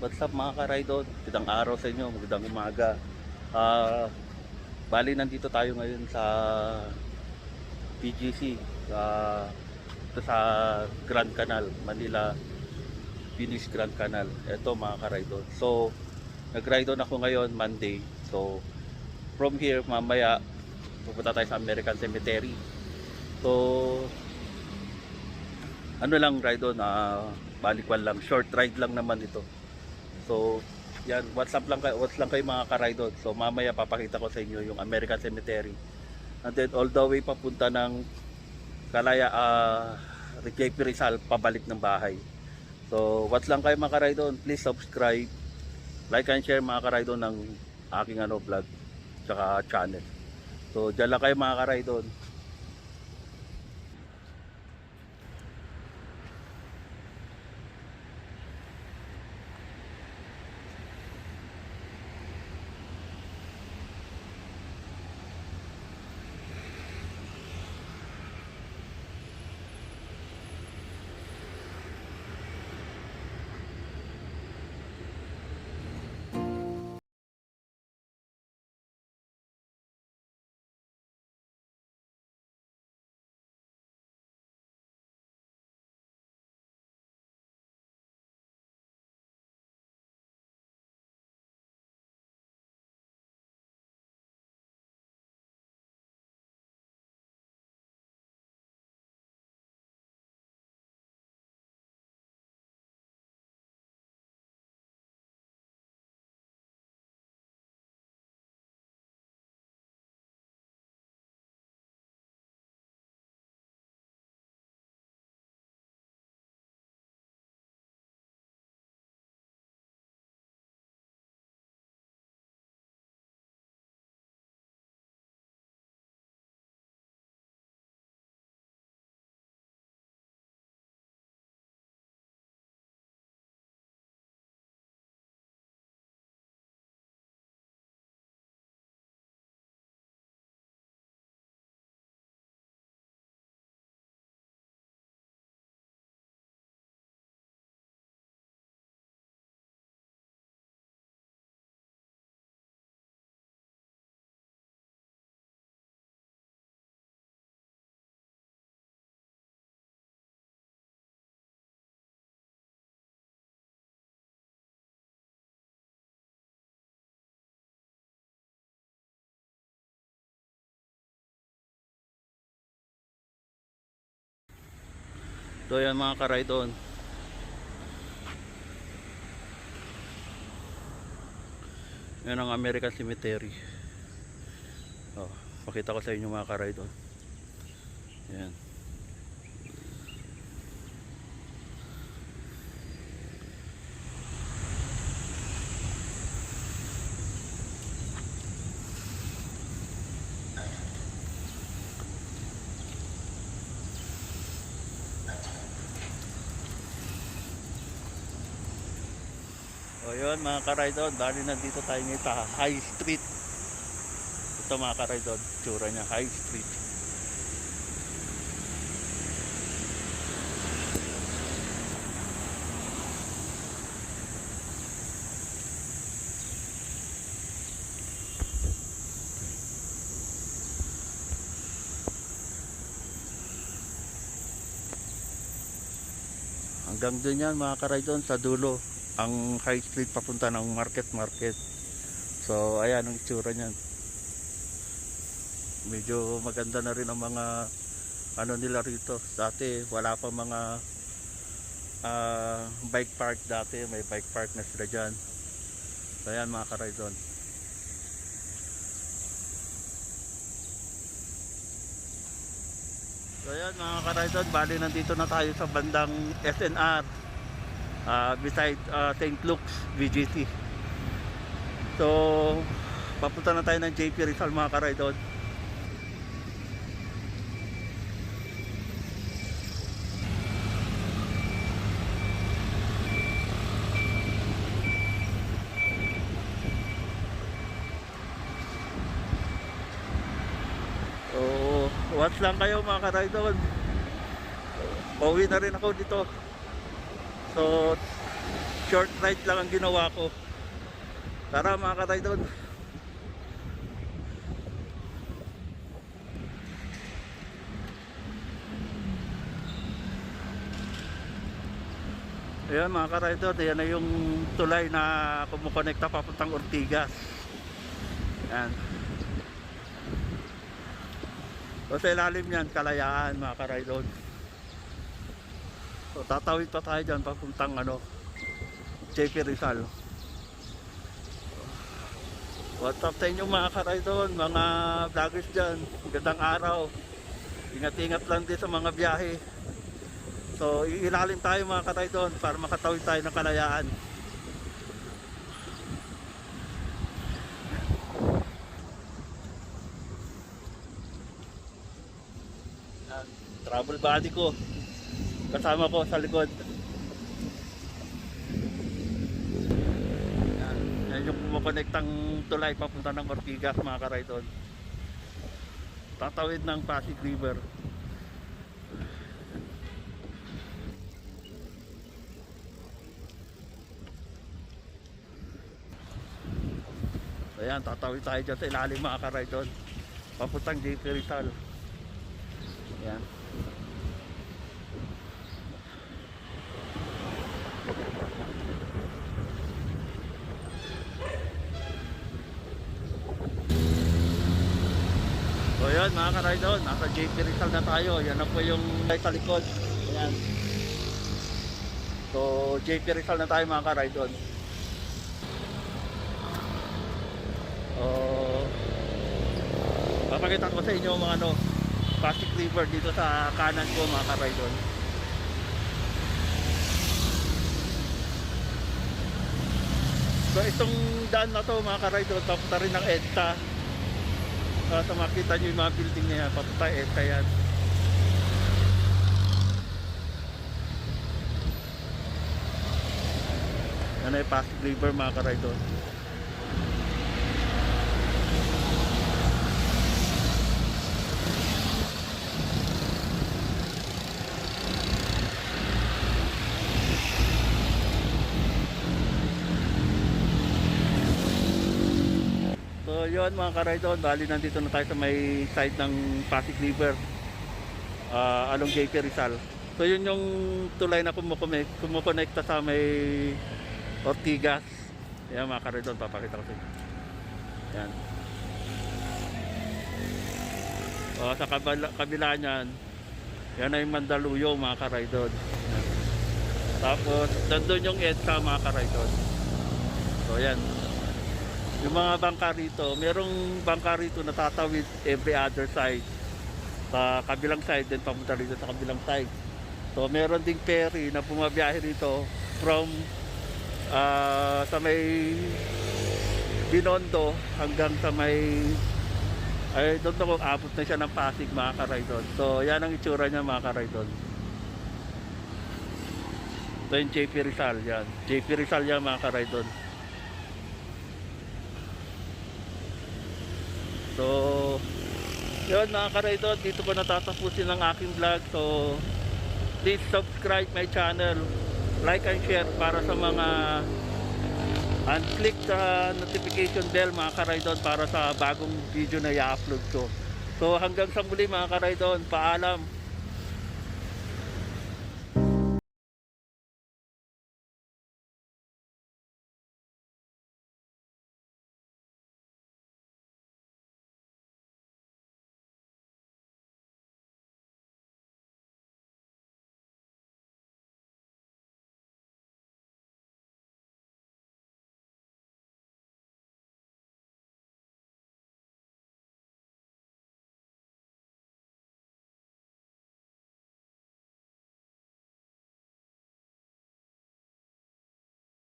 What's up mga ka-ride Magandang araw sa inyo, magandang umaga. Ah, bali nandito tayo ngayon sa PGC ah, ito sa Grand Canal, Manila Finish Grand Canal. Ito mga ka-ride So, nag-ride on ako ngayon Monday. So, from here mamaya pupunta tayo sa American Cemetery. So, ano lang ride on, ah, balikwan lang, short ride lang naman ito. So, yan, WhatsApp lang kayo, what's lang kayo mga ka-ride on. So, mamaya papakita ko sa inyo yung American Cemetery. And then all the way papunta ng Kalaya, ah, JP Rizal, pabalik ng bahay. So, what's lang kayo mga ka-ride on, please subscribe, like and share mga ka-ride on ng aking ano, vlog, tsaka channel. So, dyan lang kayo mga ka-ride So yan mga ka-ride on. Yan ang American Cemetery. Oh, pakita ko sa inyo mga ka-ride on. Yan. O yun mga ka-ride-on, dahil nandito tayo ngayon sa High Street. Ito mga ka-ride-on, tsura niya, High Street. Hanggang doon yan mga ka-ride-on sa dulo ang high street papunta ng market market. So ayan ang itsura niyan. Medyo maganda na rin ang mga ano nila rito. Dati wala pa mga ah, bike park dati. May bike park na sila dyan. So ayan mga karaydon so ayan mga karaydon bali nandito na tayo sa bandang SNR uh, beside uh, St. Luke's VGC so papunta na tayo ng JP Rizal mga karaydon watch lang kayo mga karaydon pauwi na rin ako dito so Short ride lang ang ginawa ko. Tara mga ka-Raidon. Ayan mga ka-rider, yan na yung tulay na kumukonekta papuntang Ortigas. Ayan. So sa ilalim yan, kalayaan mga ka-rider. So tatawid pa tayo dyan papuntang ano, JP Rizal. What's up sa inyo mga ka-rider, mga vloggers dyan. Gandang araw. Ingat-ingat lang din sa mga biyahe. So, ilalim tayo mga katay doon para makatawid tayo ng kalayaan. Travel body ko. Kasama ko sa likod. Yan, yan yung kumokonektang tulay papunta ng Ortigas mga karay doon. Tatawid ng Pasig River. Ayan, tatawid tayo dyan sa ilalim mga karay doon. Papuntang JP Rizal. Ayan. So ayan mga doon, nasa JP Rizal na tayo. Yan na po yung sa likod. Ayan. So JP Rizal na tayo mga doon. Oh, papakita ko sa inyo mga ano, Pasig River dito sa kanan ko mga ka-rider. So itong daan na to mga ka-rider, papunta rin ng EDSA. Uh, sa makita nyo yung mga building na yan, papunta EDSA yan. Yan ay Pasig River mga ka-rider. Yun mga ka-rider, bali nandito na tayo sa may side ng Pasig River ah, along JP Rizal. So yun yung tulay na kumukonekta, kumukonekta sa may Ortigas. Yan mga ka-rider, papakita ko sa inyo. Yan. O, sa kabila, kabila niyan, yan ay Mandaluyong mga. Yan. Tapos, nandun yung EDSA mga ka-rider. So yan, yung mga bangka rito, merong bangka rito na tatawid every other side. Sa kabilang side, then papunta rito sa kabilang side. So meron ding ferry na pumabiyahe rito from ah, sa may Binondo hanggang sa may ay doon na kung abot na siya ng Pasig mga karaydon. So yan ang itsura niya mga karaydon. Ito yung JP Rizal yan. JP Rizal yan mga karaydon. So, yun mga ka-rider, dito ko natatapusin ang aking vlog. So, please subscribe my channel, like and share para sa mga and click sa notification bell mga ka-rider para sa bagong video na i-upload ko. So, hanggang sa muli mga ka-rider, paalam.